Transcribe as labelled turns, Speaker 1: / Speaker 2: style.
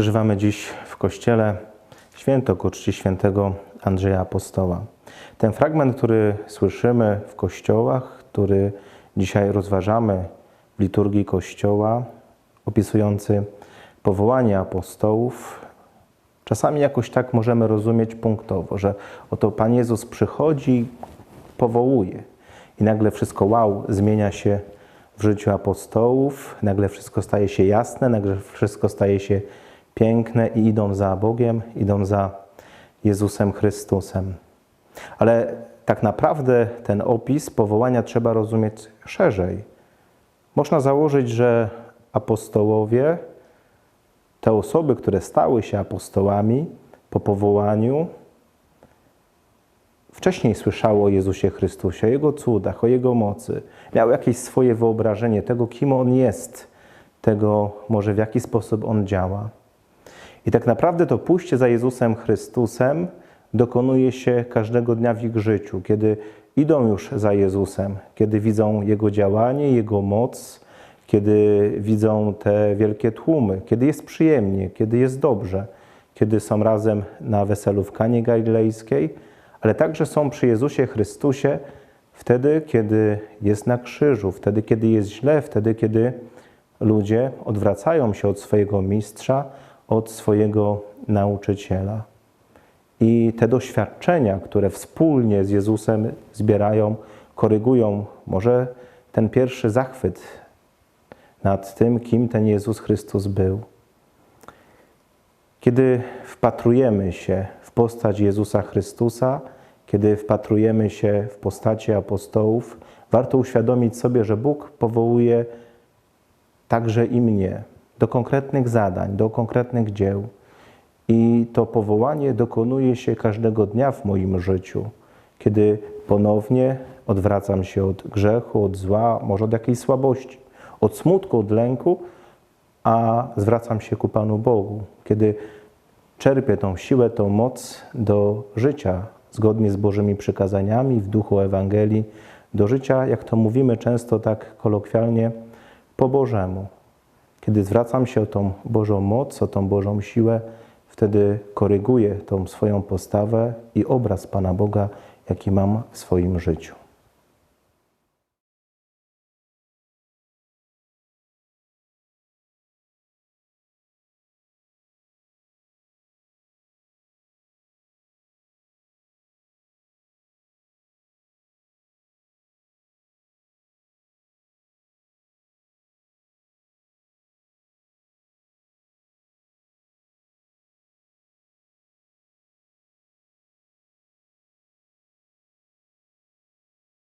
Speaker 1: Przeżywamy dziś w Kościele święto ku czci świętego Andrzeja Apostoła. Ten fragment, który słyszymy w kościołach, który dzisiaj rozważamy w liturgii Kościoła, opisujący powołanie apostołów, czasami jakoś tak możemy rozumieć punktowo, że oto Pan Jezus przychodzi, powołuje i nagle wszystko wow, zmienia się w życiu apostołów, nagle wszystko staje się jasne, nagle wszystko staje się piękne i idą za Bogiem, idą za Jezusem Chrystusem. Ale tak naprawdę ten opis powołania trzeba rozumieć szerzej. Można założyć, że apostołowie, te osoby, które stały się apostołami po powołaniu, wcześniej słyszało o Jezusie Chrystusie, o Jego cudach, o Jego mocy. Miały jakieś swoje wyobrażenie tego, kim On jest, tego może w jaki sposób On działa. I tak naprawdę to pójście za Jezusem Chrystusem dokonuje się każdego dnia w ich życiu, kiedy idą już za Jezusem, kiedy widzą Jego działanie, Jego moc, kiedy widzą te wielkie tłumy, kiedy jest przyjemnie, kiedy jest dobrze, kiedy są razem na weselu w Kanie Galilejskiej, ale także są przy Jezusie Chrystusie wtedy, kiedy jest na krzyżu, wtedy, kiedy jest źle, wtedy, kiedy ludzie odwracają się od swojego mistrza, od swojego nauczyciela. I te doświadczenia, które wspólnie z Jezusem zbierają, korygują może ten pierwszy zachwyt nad tym, kim ten Jezus Chrystus był. Kiedy wpatrujemy się w postać Jezusa Chrystusa, kiedy wpatrujemy się w postacie apostołów, warto uświadomić sobie, że Bóg powołuje także i mnie do konkretnych zadań, do konkretnych dzieł. I to powołanie dokonuje się każdego dnia w moim życiu, kiedy ponownie odwracam się od grzechu, od zła, może od jakiejś słabości, od smutku, od lęku, a zwracam się ku Panu Bogu, kiedy czerpię tą siłę, tą moc do życia zgodnie z Bożymi przykazaniami w duchu Ewangelii, do życia, jak to mówimy często tak kolokwialnie, po Bożemu. Kiedy zwracam się o tą Bożą moc, o tą Bożą siłę, wtedy koryguję tą swoją postawę i obraz Pana Boga, jaki mam w swoim życiu.